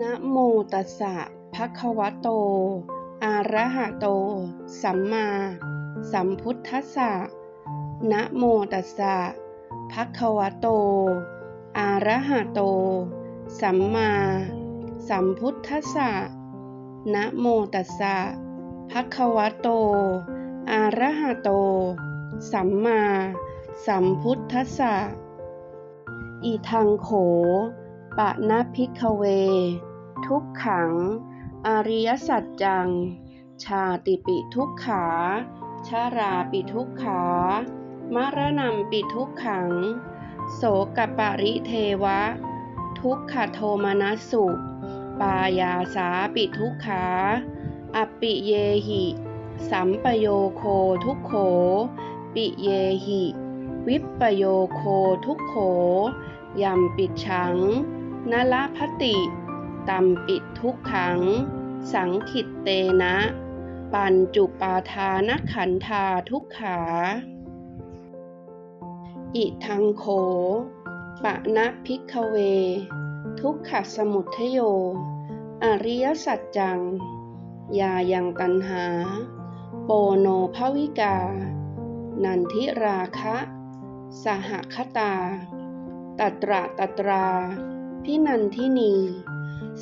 นะโมตัสสะภะคะวะโต อะระหะโต สัมมา สัมพุทธัสสะนะโมตัสสะภะคะวะโต อะระหะโต สัมมา สัมพุทธัสสะนะโมตัสสะภะคะวะโต อะระหะโต สัมมา สัมพุทธัสสะอีทังโข ปะนะพิกเว ทุกขัง อริยสัจจัง ชาติปิทุกขา ชาราปิทุกขามรณะปิทุกขัง โสกปริเทวะ ทุกขโทมนัสสุ ปายาสาปิทุกขาอปิเยหิ สัมปโยโคทุกโข ปิเยหิ วิปโยโคทุกโขยำปิดฉัง นละพติตัมปิดทุกขัง สังขิตเตนะ ปัญจุปาทานขันธาทุกขา อิทังโข ปะนะพิกเว ทุกขสมุทโย อริยสัจจัง ยายังตันหา โปโนภวิกา นันทิราคะ สหคตา ตัตระตัตรา พินันทินี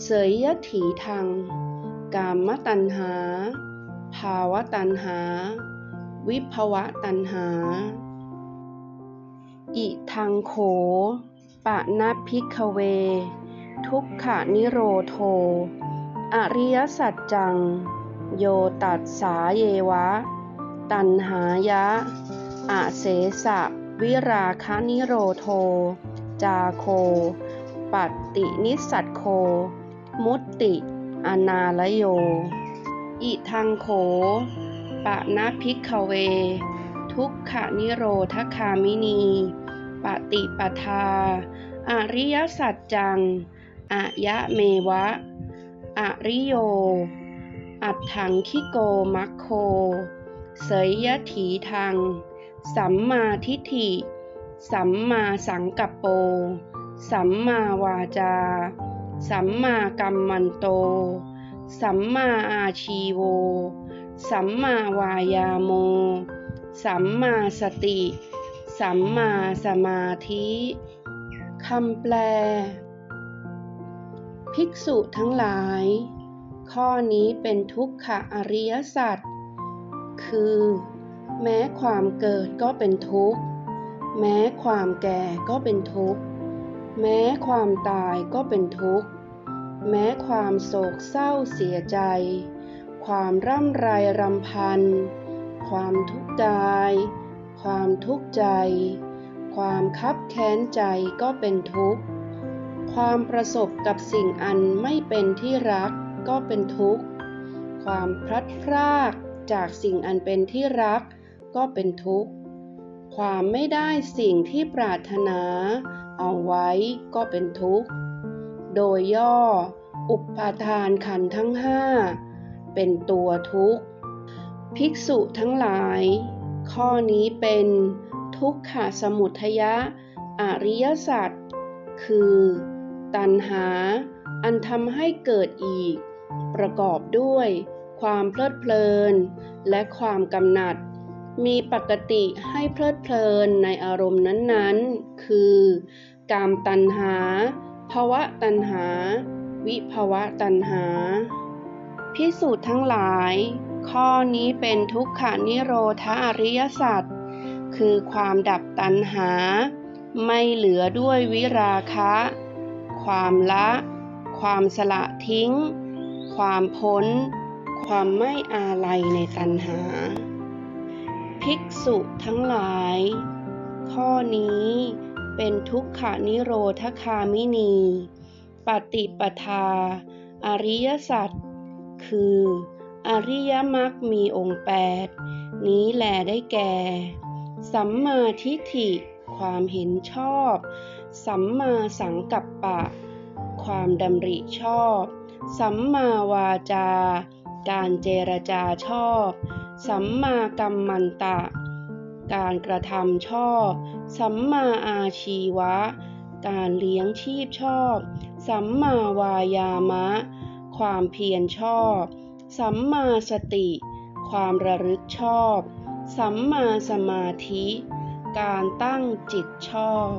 เสยยถีทังกามตัณหา ภาวะตัณหา วิภวะตัณหา อิทังโข ปะนะพิกเว ทุกขนิโรโท อริยสัจจัง โยตัสสาเยวะ ตันหายะ อาเสสะ วิราคานิโรโท จาโค ปัตตินิสัตโค มุตติ อนาลโย อิทังโข ปะนะพิกเว ทุกขนิโรธคามินี ปฏิปทา อริยสัจจังอายะเมวะ อริโย อัตถังคิโกมัคโค เสยยถีทังสัมมาทิฏฐิ สัมมาสังกัปโป สัมมาวาจา สัมมากัมมันโต สัมมาอาชีโว สัมมาวายาโม สัมมาสติ สัมมาสมาธิคำแปล ภิกษุทั้งหลาย ข้อนี้เป็นทุกขะอริยสัจคือ แม้ความเกิดก็เป็นทุกข์ แม้ความแก่ก็เป็นทุกข์ แม้ความตายก็เป็นทุกข์ แม้ความโศกเศร้าเสียใจ ความร่ำไรรำพัน ความทุกข์กาย ความทุกข์ใจ ความคับแค้นใจก็เป็นทุกข์ ความประสบกับสิ่งอันไม่เป็นที่รักก็เป็นทุกข์ ความพลัดพรากจากสิ่งอันเป็นที่รักก็เป็นทุกข์ ความไม่ได้สิ่งที่ปรารถนา เอาไว้ก็เป็นทุกข์ โดยย่อ อุปาทานขันทั้งห้าเป็นตัวทุกข์ ภิกษุทั้งหลาย ข้อนี้เป็นทุกขสมุทยะ อริยสัจคือ ตัณหา อันทำให้เกิดอีก ประกอบด้วย ความเพลิดเพลิน และความกำหนัด มีปกติให้เพลิดเพลินในอารมณ์นั้นๆ คือ กามตัณหา ภวะตัณหา วิภวะตัณหา พิสูจน์ทั้งหลาย ข้อนี้เป็นทุกขานิโรธาอริยสัจคือความดับตัณหา ไม่เหลือด้วยวิราคะ ความละ ความสละทิ้ง ความพ้น ความไม่อาลัยในตัณหา ภิกษุทั้งหลาย ข้อนี้เป็นทุกขานิโรธคามินี ปฏิปทา อริยสัจคือ อริยมรรคมีองค์แปดนี้แลได้แก่ สัมมาทิฏฐิ ความเห็นชอบ สัมมาสังกัปปะ ความดำริชอบ สัมมาวาจา การเจรจาชอบ สัมมากัมมันตะ การกระทำชอบ สัมมาอาชีวะ การเลี้ยงชีพชอบ สัมมาวายามะ ความเพียรชอบ สัมมาสติ ความระลึกชอบ สัมมาสมาธิ การตั้งจิตชอบ